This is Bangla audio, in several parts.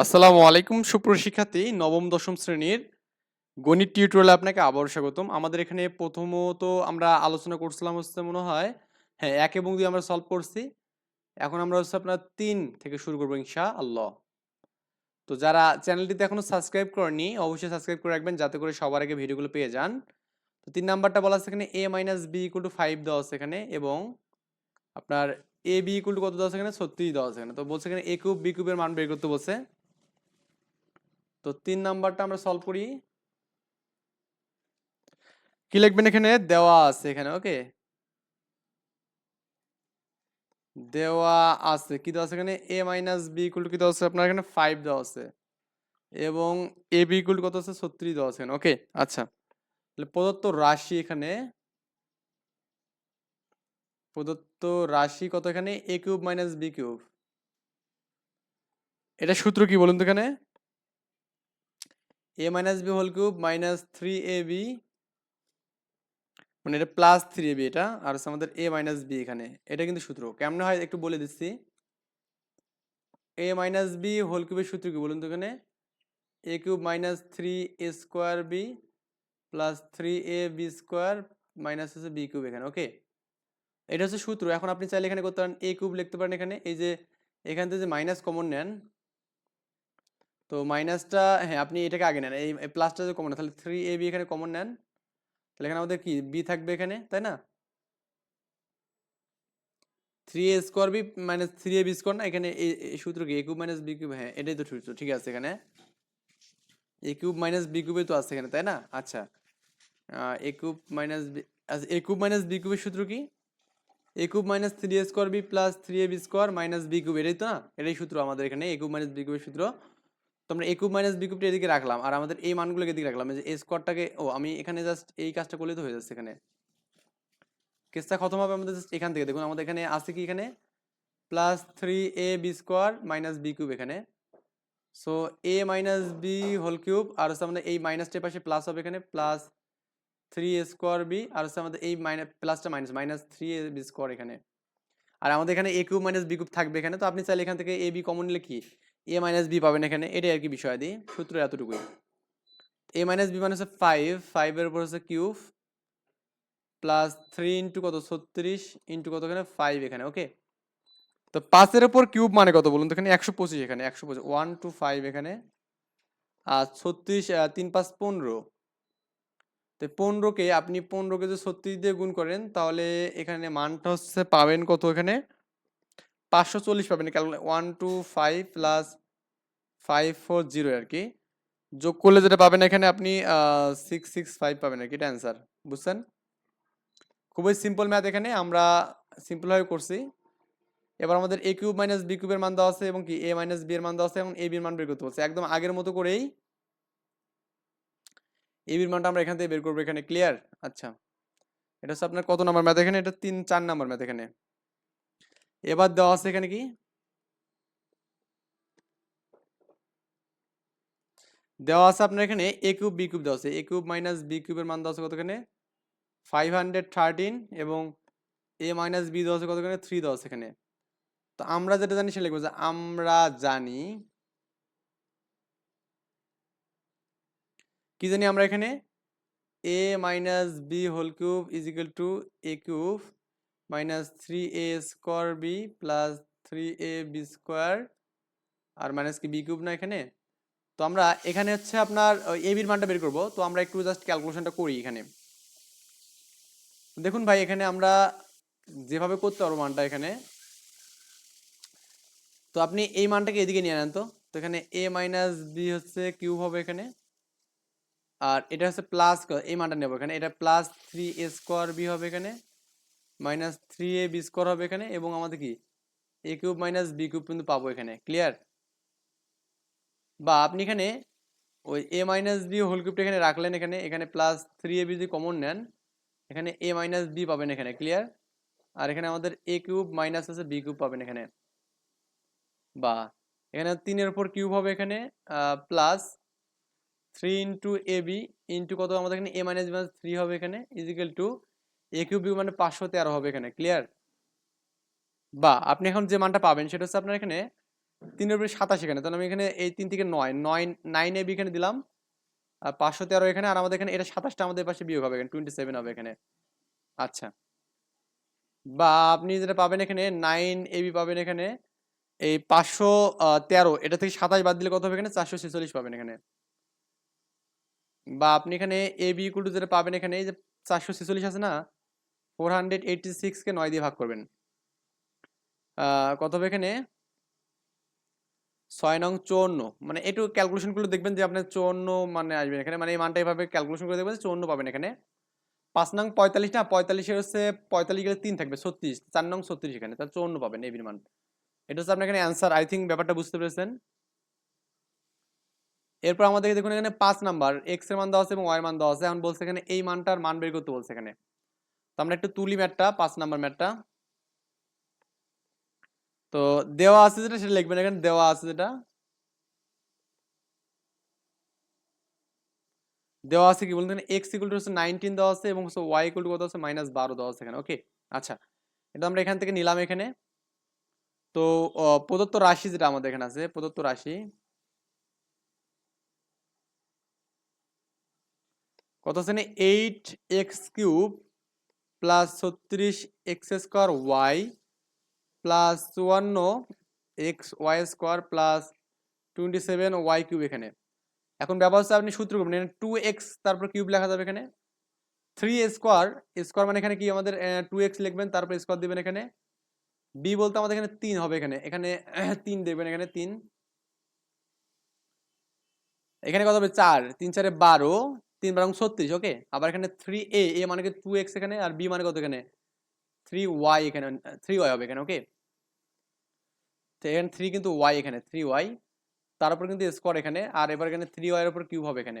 আসসালামু আলাইকুম সুপ্রশিক্ষার্থী নবম, দশম শ্রেণির গণিত টিউটোরিয়ালে আপনাকে আবার স্বাগতম। আমাদের এখানে প্রথমত আমরা আলোচনা করছিলাম হচ্ছে মনে হয় হ্যাঁ এক এবং দুই আমরা সলভ করছি। এখন আমরা হচ্ছে আপনার তিন থেকে শুরু করব ইনশা আল্লাহ তো যারা চ্যানেলটিতে এখনও সাবস্ক্রাইব করেনি অবশ্যই সাবস্ক্রাইব করে রাখবেন, যাতে করে সবার আগে ভিডিওগুলো পেয়ে যান। তো তিন নাম্বারটা বলা আছে এখানে a minus b equal to five দেওয়া আছে এখানে, এবং আপনার এ বি ইকুয়াল টু কত দেওয়া আছে এখানে, ছত্রিশ দেওয়া আছে এখানে। তো বলছে এখানে এ কিউব বি কিউবের মান বের করতে বলছে। তো তিন নাম্বারটা আমরা সলভ করি। কি লিখবেন এখানে? দেওয়া আছে এখানে ওকে দেওয়া আছে, কি দেওয়া আছে এখানে? এ মাইনাস বি ইকুয়াল কি দেওয়া আছে আপনার এখানে? ফাইভ দেওয়া আছে। এবং এ বি ইকুয়াল কত আছে? ছত্রিশ দেওয়া আছে এখানে ওকে আচ্ছা তাহলে প্রদত্ত রাশি এখানে, প্রদত্ত রাশি কত এখানে? A cube minus b cube এটা সূত্র কি বলুন তো এখানে? A minus b whole cube minus three a b মানে এটা প্লাস থ্রি এ বি এটা, আর হচ্ছে আমাদের এ মাইনাস বি এখানে। এটা কিন্তু সূত্র। কেমনে হয় একটু বলে দিচ্ছি। এ মাইনাস বি হোল কিউবের সূত্র কি বলুন তো এখানে? A cube minus three a square b plus three a b square minus হচ্ছে বি কিউব এখানে ওকে এটা হচ্ছে সূত্র। এখন আপনি চাইলে এখানে করতে পারেন এ কিউব লিখতে পারেন এখানে। এই যে এখান থেকে যে মাইনাস কমন নেন তো মাইনাসটা হ্যাঁ আপনি এটাকে আগে নেন। এই প্লাসটা যে কমন তাহলে থ্রি এ বি এখানে কমন নেন। তাহলে এখানে আমাদের কি? বি থাকবে এখানে, তাই না? Three a square b minus three a b square না, এখানে এই সূত্র কি? A cube minus b cube হ্যাঁ এটাই তো সূত্র, ঠিক আছে এখানে। এ কিউব মাইনাস বি কিউবে তো আছে এখানে, তাই না? আচ্ছা। A cube minus b a cube minus b কিউবের সূত্র কি? A cube minus three a square b plus three a b square minus b cube এটাই তো না? এটাই সূত্র আমাদের এখানে এ কিউব মাইনাস বি কিউবের সূত্র। তো আমরা এ কিউব মাইনাস বি কিউবটা এদিকে রাখলাম। আর আমাদের এই মানগুলোকে এদিকে রাখলাম। যে এ স্কোয়ারটাকে ও, আমি এখানে জাস্ট এই কাজটা করলে তো হয়ে যাচ্ছে এখানে। কেসটা খতম হবে আমাদের জাস্ট এখান থেকে। দেখুন, আমাদের এখানে আছে কি এখানে? Plus three a b square minus b cube এখানে। So a minus b whole cube আর হচ্ছে আমাদের এই মাইনাসটার পাশে প্লাস হবে এখানে। Plus three a square b আর হচ্ছে আমাদের এই মাইনাস প্লাসটা minus minus three a b square এখানে। আর আমাদের এখানে a cube minus b cube থাকবে এখানে। তো আপনি চাইলে এখান থেকে এ বি কমন নিলে কি? এ মাইনাস বি পাবেন এখানে, এটাই আর কি বিষয় দিই সূত্র এতটুকুই। এ মাইনাস বি মানে হচ্ছে ফাইভ ফাইভের উপর হচ্ছে কিউব প্লাস থ্রি ইন্টু কত? ছত্রিশ ইন্টু কত এখানে? ফাইভ এখানে ওকে তো পাঁচের উপর কিউব মানে কত বলুন তো? এখানে একশো পঁচিশ এখানে, একশো পঁচিশ ওয়ান টু ফাইভ এখানে, আর ছত্রিশ তিন পাঁচ পনেরো। তো পনেরোকে, আপনি পনেরোকে যদি ছত্রিশ দিয়ে গুণ করেন, তাহলে এখানে মানটা হচ্ছে, পাবেন কত এখানে? পাঁচশো চল্লিশ পাবেন। Calculate one two five plus five four zero আর কি যোগ করলে যেটা পাবেন এখানে আপনি সিক্স সিক্স ফাইভ পাবেন আর কি এটা অ্যান্সার বুঝছেন? খুবই সিম্পল ম্যাথ এখানে, আমরা সিম্পলভাবে করছি। এবার আমাদের এ কিউব মাইনাস বি কিউবের মান দেওয়া আছে এবং কি এ মাইনাস বি এর মান দেওয়া আছে এবং এ বির মান বের করতে বলছে। একদম আগের মতো করেই এ বির মানটা আমরা এখান থেকে বের করব। এখানে ক্লিয়ার আচ্ছা। এটা হচ্ছে আপনার কত নাম্বার ম্যাথ এখানে? এটা তিন, চার নাম্বার ম্যাথ এখানে। এবার দেওয়া আছে এখানে কি? দেওয়া আছে আপনার এখানে এ কিউব, বি কিউব দেওয়া আছে। এ কিউব মাইনাস বি কিউবের মান দেওয়া আছে কতখানে? ফাইভ হান্ড্রেড থার্টিন এবং এ মাইনাস বি দেওয়া আছে কতখানে? থ্রি দেওয়া আছে এখানে। তো আমরা যেটা জানি সেটা লিখব যে আমরা জানি কি জানি আমরা এখানে? A minus b whole cube is equal to a cube minus three a square b plus three a b square R minus কি বি কিউব না এখানে? তো আমরা এখানে হচ্ছে আপনার এ বির মানটা বের করব। তো আমরা একটু জাস্ট ক্যালকুলেশনটা করি এখানে। দেখুন ভাই, এখানে আমরা যেভাবে করতে পারব মানটা এখানে। তো আপনি এই মানটাকে এদিকে নিয়ে নেন তো। তো এখানে এ মাইনাস বি হচ্ছে কিউব হবে এখানে। আর এটা হচ্ছে প্লাস এই মানটা নেব এখানে। এটা plus three a square b হবে এখানে। Minus three a b square হবে এখানে এবং আমাদের কি? A cube minus b cube কিন্তু পাবো এখানে ক্লিয়ার বা আপনি এখানে ওই এ মাইনাস বি হোল কিউবটা এখানে রাখলেন এখানে এখানে প্লাস থ্রি এ বি যদি কমন নেন, এখানে এ মাইনাস বি পাবেন এখানে ক্লিয়ার আর এখানে আমাদের এ কিউব মাইনাস আছে বি কিউব পাবেন এখানে। বা এখানে তিনের উপর কিউব হবে এখানে plus three into a b into কত? আমাদের এখানে a minus b minus three হবে এখানে equal to a cube b মানে পাঁচশো তেরো হবে এখানে ক্লিয়ার বা আপনি এখন যে মানটা পাবেন সেটা হচ্ছে আপনার এখানে তিনের উপরে সাতাশ এখানে, তাহলে আমি এখানে এই তিন থেকে নয় নয় নাইন এবি এখানে দিলাম, আর পাঁচশো তেরো এখানে, আর আমাদের এখানে এটা সাতাশটা আমাদের পাশে বিয়োগ হবে এখানে টোয়েন্টি সেভেন হবে এখানে। আচ্ছা। বা আপনি যেটা পাবেন এখানে নাইন এবি পাবেন এখানে, এই পাঁচশো তেরো, এটা থেকে সাতাশ বাদ দিলে কত হবে এখানে? চারশো ছেচল্লিশ পাবেন এখানে। বা আপনি এখানে এ বি যেটা পাবেন এখানে, এই যে চারশো ছেচল্লিশ আছে না ফোর হান্ড্রেড এইটটি সিক্সকে নয় দিয়ে ভাগ করবেন। কত হবে এখানে? ছয় নং চুয়ান্ন। মানে একটু ক্যালকুলেশন করলে দেখবেন যে আপনার চুয়ান্ন মানে আসবেন এখানে মানে এই মানটা এইভাবে ক্যালকুলেশন করে দেখবেন যে চুয়ান্ন পাবেন এখানে। পাঁচ নং পঁয়তাল্লিশ, না পঁয়তাল্লিশের হচ্ছে পঁয়তাল্লিশ গেলে তিন থাকবে, ছত্রিশ। চার নং ছত্রিশ এখানে তার চুয়ান্ন পাবেন এবির মান। এটা হচ্ছে আপনার এখানে অ্যান্সার আই থিঙ্ক ব্যাপারটা বুঝতে পেরেছেন? এরপর আমাদের দেখুন এখানে পাঁচ নাম্বার। এক্সের মান দেওয়া আছে এবং ওয়াই মান দেওয়া আছে। এখন বলছে এখানে এই মানটার মান বের করতে বলছে এখানে। আমরা একটু তুলি ম্যাটটা, পাঁচ নাম্বার ম্যাটটা। তো দেওয়া আছে যেটা সেটা লিখবেন, এখানে দেওয়া আছে যেটা। দেওয়া আছে কি বলতেন এক্স ইকুয়াল টু হচ্ছে নাইনটিন দেওয়া আছে এবং ওয়াই ইকুয়াল টু কত আছে? মাইনাস বারো দেওয়া আছে এখানে ওকে আচ্ছা এটা আমরা এখান থেকে নিলাম এখানে। তো প্রদত্ত রাশি যেটা আমাদের এখানে আছে, প্রদত্ত রাশি। কত আছে এইট এক্স কিউব প্লাস ছত্রিশ এক্স স্কোয়ার ওয়াই প্লাস চুয়ান্ন x y square plus twenty seven y cube এখানে। এখন ব্যবস্থা আপনি সূত্র করবেন টু এক্স তারপর কিউব লেখা যাবে এখানে। থ্রি স্কোয়ার স্কোয়ার মানে এখানে কি? আমাদের টু এক্স লিখবেন, তারপর স্কোয়ার দিবেন এখানে। বি বলতে আমাদের এখানে তিন হবে এখানে। এখানে তিন দেবেন এখানে, তিন। এখানে কত হবে? চার। তিন চারে বারো। তিন বারং ছত্রিশ ওকে আবার এখানে থ্রি এ এ মানে টু এক্স এখানে আর বি মানে কত এখানে? থ্রি ওয়াই এখানে থ্রি ওয়াই হবে এখানে ওকে তো এখানে থ্রি কিন্তু ওয়াই এখানে থ্রি ওয়াই তার উপর কিন্তু স্কোয়ার এখানে, আর এবার এখানে থ্রি ওয়াই এর উপর কিউব হবে এখানে।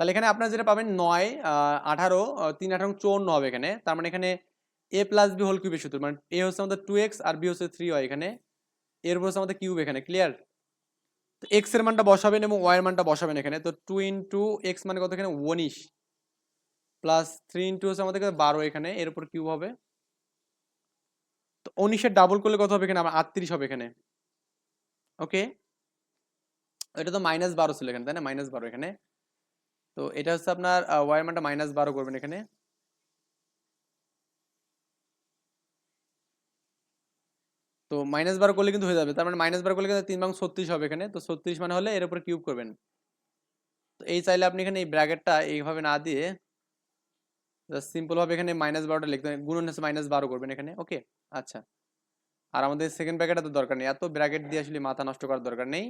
তাহলে এখানে আপনারা যেটা পাবেন নয় আঠারো তিন আঠারো চৌন্ন হবে এখানে, তার মানে এখানে এ প্লাস বি হোল কিউবের সূত্র মানে এ হচ্ছে আমাদের টু এক্স আর বি হচ্ছে থ্রি ওয়াই এখানে, এর উপর হচ্ছে আমাদের কিউব এখানে ক্লিয়ার তো এক্সের মানটা বসাবেন এবং ওয়াই এর মানটা বসাবেন এখানে। তো টু ইন্টু এক্স মানে কত এখানে? উনিশ। প্লাস থ্রি ইন্টু হচ্ছে আমাদের কাছে বারো এখানে। এর উপর কিউব হবে। তো উনিশের ডাবল করলে কত হবে এখানে? আমার আটত্রিশ হবে এখানে। ওকে এটা তো মাইনাস বারো ছিল এখানে, তাই না? মাইনাস বারো এখানে। তো এটা হচ্ছে আপনার ওয়াই এর মানটা মাইনাস বারো করবেন এখানে। তো মাইনাস বারো করলে কিন্তু হয়ে যাবে। তার মানে মাইনাস বারো করলে কিন্তু তিন ভাগ ছত্রিশ হবে এখানে। তো ছত্রিশ মানে হলে এর উপর কিউব করবেন। তো এই চাইলে আপনি এখানে এই ব্র্যাকেটটা এইভাবে না দিয়ে সিম্পল ভাবে এখানে মাইনাস বারোটা লিখতে গুণন হচ্ছে মাইনাস বারো করবেন এখানে। ওকে আচ্ছা। আর আমাদের সেকেন্ড ব্র্যাকেটটা তো দরকার নেই। এত ব্র্যাকেট দিয়ে আসলে মাথা নষ্ট করার দরকার নেই।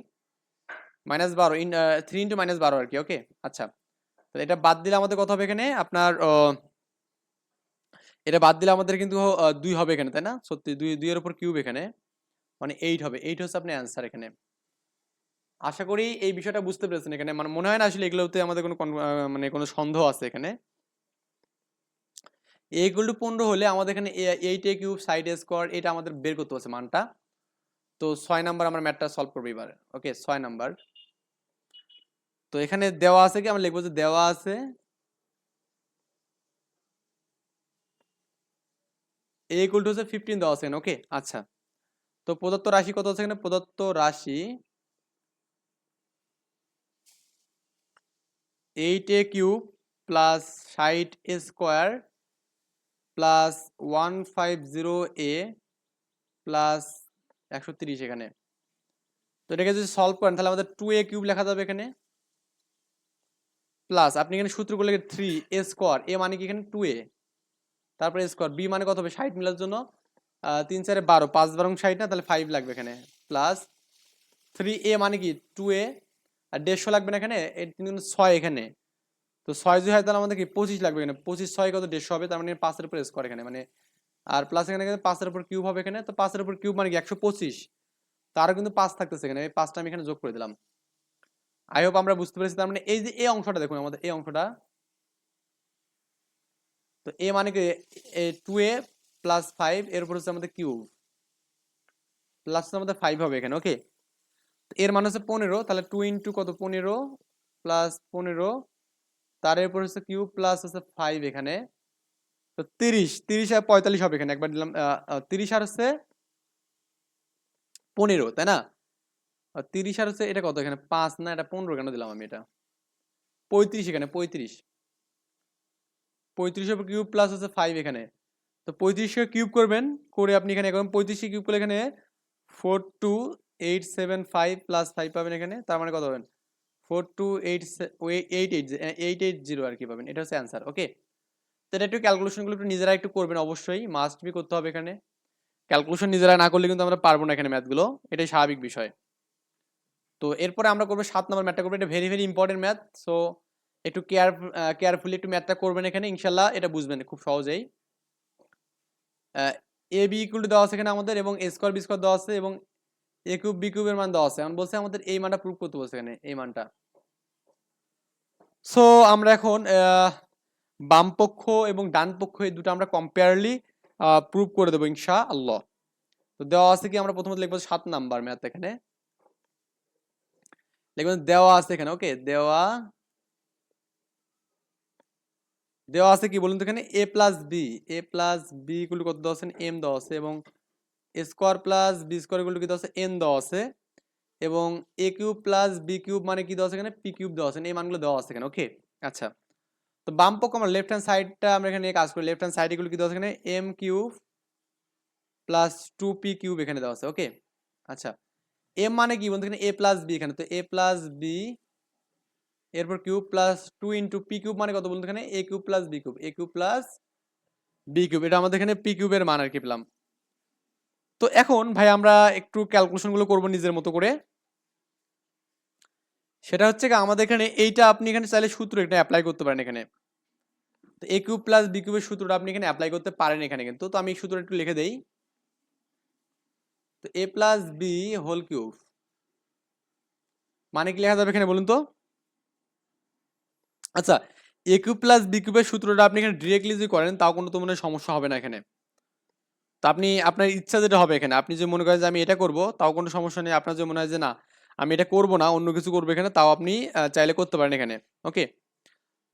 মাইনাস বারো ইন থ্রি ইন্টু মাইনাস বারো আর কি। ওকে আচ্ছা। তো এটা বাদ দিলে আমাদের কথা হবে এখানে? আপনার এটা বাদ দিলে আমাদের কিন্তু দুই হবে এখানে, তাই না? সত্যি, দুই, দুইয়ের উপর কিউব এখানে মানে এইট হবে। এইট হচ্ছে আপনি অ্যান্সার এখানে। আশা করি এই বিষয়টা বুঝতে পেরেছেন এখানে। মানে মনে হয় না আসলে এগুলোতে আমাদের কোনো মানে কোনো সন্দেহ আছে এখানে। এইগুলো টু পনেরো হলে আমাদের এখানে eight a cube side a square এটা আমাদের বের করতে হচ্ছে মানটা। তো ছয় নাম্বার আমরা ম্যাটটা সলভ করব এবার। ওকে ছয় নাম্বার তো এখানে দেওয়া আছে কি? আমরা লিখব যে দেওয়া আছে এ ইকুয়াল টু হচ্ছে ফিফটিন দেওয়া আছে ওকে আচ্ছা। তো প্রদত্ত রাশি কত আছে প্রদত্ত রাশি এইট এ কিউব প্লাস ষাট a square plus one five zero a plus একশো তিরিশ এখানে। তো এটাকে যদি সলভ করেন, তাহলে আমাদের টু এ কিউব লেখা যাবে এখানে। প্লাস আপনি এখানে সূত্রগুলো থ্রি এ স্কোয়ার এ মানে কি এখানে টু এ তারপরে স্কোয়ার বি মানে কত হবে? ষাট মিলার জন্য। তিন চারে বারো, পাঁচ বারো ষাট না? তাহলে ফাইভ লাগবে এখানে। প্লাস থ্রি এ মানে কি? টু এ আর দেড়শো লাগবে না এখানে? তিন ছয় এখানে। তো ছয় যদি হয় তাহলে আমাদের কি? পঁচিশ লাগবে এখানে। পঁচিশ ছয় কত? দেড়শো হবে। তার মানে পাঁচের উপর স্কোয়ার এখানে। মানে আর প্লাস এখানে পাঁচের উপর কিউব হবে এখানে। তো পাঁচের উপর কিউব মানে কি? একশো পঁচিশ। তারও কিন্তু পাঁচ থাকতেছে এখানে। এই পাঁচটা আমি এখানে যোগ করে দিলাম। আই হোপ আমরা বুঝতে পেরেছি। তার মানে এই যে এই অংশটা দেখুন, আমাদের এই অংশটা। তো এ মানে কি? টু এ প্লাস ফাইভ এর উপর হচ্ছে আমাদের কিউব। প্লাস আমাদের ফাইভ হবে এখানে ওকে এর মানে হচ্ছে পনেরো, তাহলে টু ইন্টু কত? পনেরো প্লাস পনেরো, তার এরপর হচ্ছে কিউব প্লাস হচ্ছে ফাইভ এখানে। তো তিরিশ তিরিশ আর পঁয়তাল্লিশ হবে এখানে, একবার দিলাম তিরিশ আর হচ্ছে পনেরো, তাই না? তিরিশ আর হচ্ছে এটা কত এখানে? পাঁচ, না, এটা পনেরো কেন দিলাম আমি এটা? পঁয়ত্রিশ এখানে, পঁয়ত্রিশ। পঁয়ত্রিশের কিউব প্লাস হচ্ছে ফাইভ এখানে। তো পঁয়ত্রিশকে কিউব করবেন, করে আপনি এখানে এখন পঁয়ত্রিশে কিউব করলে এখানে four two eight seven five plus five পাবেন এখানে, তার মানে কত পাবেন? Four two eight eight eight eight eight zero আর কি পাবেন, এটা হচ্ছে অ্যান্সার ওকে তো এটা একটু ক্যালকুলেশনগুলো একটু নিজেরা একটু করবেন অবশ্যই মাস্ট বি করতে হবে এখানে। ক্যালকুলেশন নিজেরা না করলে কিন্তু আমরা পারব না এখানে ম্যাথগুলো এটাই স্বাভাবিক বিষয়। তো এরপরে আমরা করব সাত নম্বর ম্যাথটা করব, এটা very very important math so একটু কেয়ার কেয়ারফুলি একটু ম্যাথটা করবেন এখানে, ইনশাল্লাহ এটা বুঝবেন খুব সহজেই। এ বি ইকুয়াল টু দেওয়া আছে এখানে আমাদের এবং এ স্কোয়ার বি স্কোয়ার দেওয়া আছে এবং এ কিউব বি কিউবের মান দেওয়া আছে। এখন বলছে আমাদের এই মানটা প্রুভ করতে বলছে এখানে, এই মানটা। সো আমরা এখন বাম পক্ষ এবং ডান পক্ষ এই দুটো আমরা কম্পেয়ারলি প্রুভ করে দেবো ইনশা আল্লাহ তো দেওয়া আছে কি? আমরা প্রথমত লিখব সাত নাম্বার ম্যাথ এখানে। লিখবেন দেওয়া আছে এখানে ওকে দেওয়া দেওয়া আছে কি বলুন তো এখানে? A plus b a plus b গুলো কত দেওয়া আছে? এম দেওয়া আছে এবং স্কোয়ার প্লাস বি স্কোয়ারগুলো কি দেওয়া আছে? এন দেওয়া আছে এবং a cube plus b cube মানে কি দেওয়া আছে এখানে? পি কিউব দেওয়া আছে। এই মানগুলো দেওয়া আছে এখানে ওকে আচ্ছা। তো বাম পক্ষ আমরা লেফট হ্যান্ড সাইডটা আমরা এখানে কাজ করি। লেফট হ্যান্ড সাইড এগুলো কি দেওয়া আছে এখানে? M cube plus two p cube এখানে দেওয়া আছে ওকে আচ্ছা। এম মানে কি বলতে এখানে? এ প্লাস বি এখানে। তো এ প্লাস বি এরপর cube plus two into p cube মানে কত বলতো এখানে? A cube plus b cube. A cube plus b cube. এটা আমাদের এখানে পি কিউবের মান আর কি পেলাম। তো এখন ভাই আমরা একটু ক্যালকুলেশনগুলো করব নিজের মতো করে। সেটা হচ্ছে আমাদের এখানে এইটা আপনি এখানে চাইলে সূত্র এটা অ্যাপ্লাই করতে পারেন এখানে। তো এ কিউব প্লাস বি কিউবের সূত্রটা আপনি এখানে অ্যাপ্লাই করতে পারেন এখানে কিন্তু। তো আমি এই সূত্রটা একটু লিখে দেই। তো a plus b whole cube. মানে কি লেখা যাবে এখানে বলুন তো? আচ্ছা এ প্লাস বি কিউবের সূত্রটা আপনি এখানে ডিরেক্টলি যদি করেন তাও কোনো তো মনে সমস্যা হবে না এখানে। তো আপনি আপনার ইচ্ছা যেটা হবে এখানে আপনি যে মনে করেন যে আমি এটা করব তাও কোনো সমস্যা নেই। আপনার যে মনে হয় যে না আমি এটা করব না অন্য কিছু করব এখানে তাও আপনি চাইলে করতে পারেন এখানে ওকে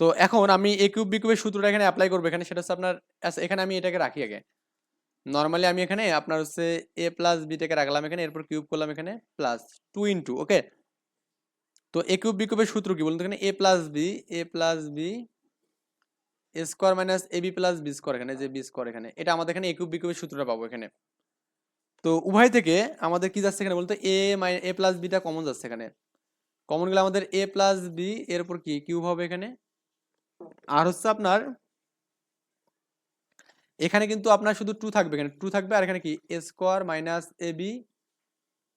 তো এখন আমি এ কিউব বি কিউবের সূত্রটা এখানে অ্যাপ্লাই করব এখানে সেটা হচ্ছে আপনার আচ্ছা, এখানে আমি এটাকে রাখি আগে। নর্মালি আমি এখানে আপনার হচ্ছে এ প্লাস বিটাকে রাখলাম এখানে এরপর কিউব করলাম এখানে প্লাস টু ইন্টু ওকে তো এ কিউব বি কিউবের সূত্র কি? বলুন তো এখানে a plus b a plus b a square minus a b plus b square এখানে, যে বি স্কোয়ার এখানে। এটা আমাদের এখানে এ কিউব বি কিউবের সূত্রটা পাবো এখানে। তো উভয় থেকে আমাদের কি যাচ্ছে এখানে বলতো এ মাই এ প্লাস বিটা কমন যাচ্ছে এখানে। কমন গেলে আমাদের এ প্লাস বি এর উপর কি? কিউব হবে এখানে। আর হচ্ছে আপনার, এখানে কিন্তু আপনার শুধু টু থাকবে এখানে। টু থাকবে আর এখানে কি? A square minus a b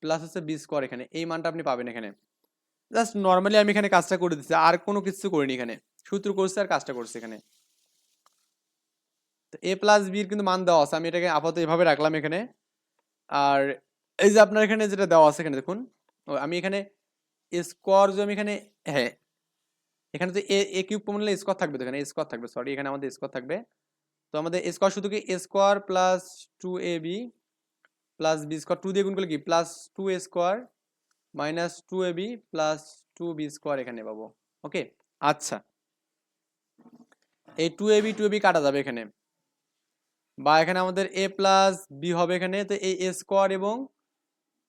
plus হচ্ছে বি স্কোয়ার এখানে। এই মানটা আপনি পাবেন এখানে। জাস্ট নর্মালি আমি এখানে কাজটা করে দিচ্ছি, আর কোনো কিছু করিনি এখানে। সূত্র করছে আর কাজটা করছে এখানে। তো এ প্লাস বির কিন্তু মান দেওয়া আছে, আমি এটাকে আপাতত এভাবে রাখলাম এখানে। আর এই যে আপনার এখানে যেটা দেওয়া আছে এখানে দেখুন, ও আমি এখানে স্কোয়ার যে আমি এখানে হ্যাঁ। এখানে তো এ এ কিউব হলে স্কোয়ার থাকবে তো এখানে? স্কোয়ার থাকবে সরি এখানে আমাদের স্কোয়ার থাকবে। তো আমাদের স্কোয়ার শুধু কি square plus two a b plus b square two দিয়ে গুণ করলে কি? Plus two a square minus two a b plus two b square এখানে পাবো। ওকে? আচ্ছা। এই two a b, two a b কাটা যাবে এখানে। বা এখানে আমাদের এ প্লাস বি হবে এখানে, তো এই এ স্কোয়ার এবং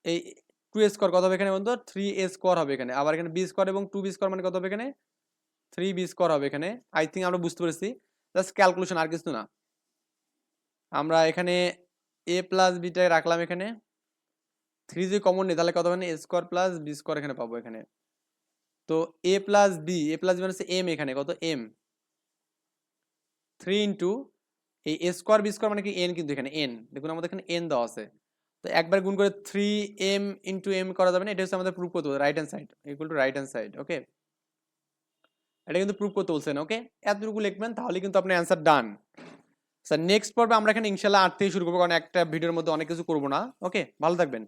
এই টু এ স্কোয়ার কত হবে এখানে বলতো? থ্রি এ স্কোয়ার হবে এখানে। আবার এখানে বি স্কোয়ার এবং টু বি স্কোয়ার মানে কত হবে এখানে? থ্রি বি স্কোয়ার হবে এখানে। আই থিঙ্ক আমরা বুঝতে পেরেছি। জাস্ট ক্যালকুলেশন আর কিছু না। আমরা এখানে এ প্লাস বিটা রাখলাম এখানে। থ্রি যদি কমন নেই, তাহলে কত হবে a square plus b square এখানে পাবো এখানে। তো a plus b a plus b মানে হচ্ছে এম এখানে, কত? এম থ্রি ইন্টু এই এ স্কোয়ার বি স্কোয়ার মানে কি এন কিন্তু এখানে এন দেখুন, আমাদের এখানে এন দেওয়া আছে। তো একবার গুণ করে থ্রি এম ইন্টু এম করা যাবে না, এটা হচ্ছে আমাদের প্রুফ করতে right hand side equal to right hand side okay এটা কিন্তু প্রুফ করতে বলছেন ওকে এতটুকু লিখবেন তাহলে কিন্তু আপনার অ্যান্সার ডান স্যার নেক্সট পর্বে আমরা এখানে ইনশাল্লাহ আট থেকে শুরু করব, কারণ একটা ভিডিওর মধ্যে অনেক কিছু করব না ওকে ভালো থাকবেন।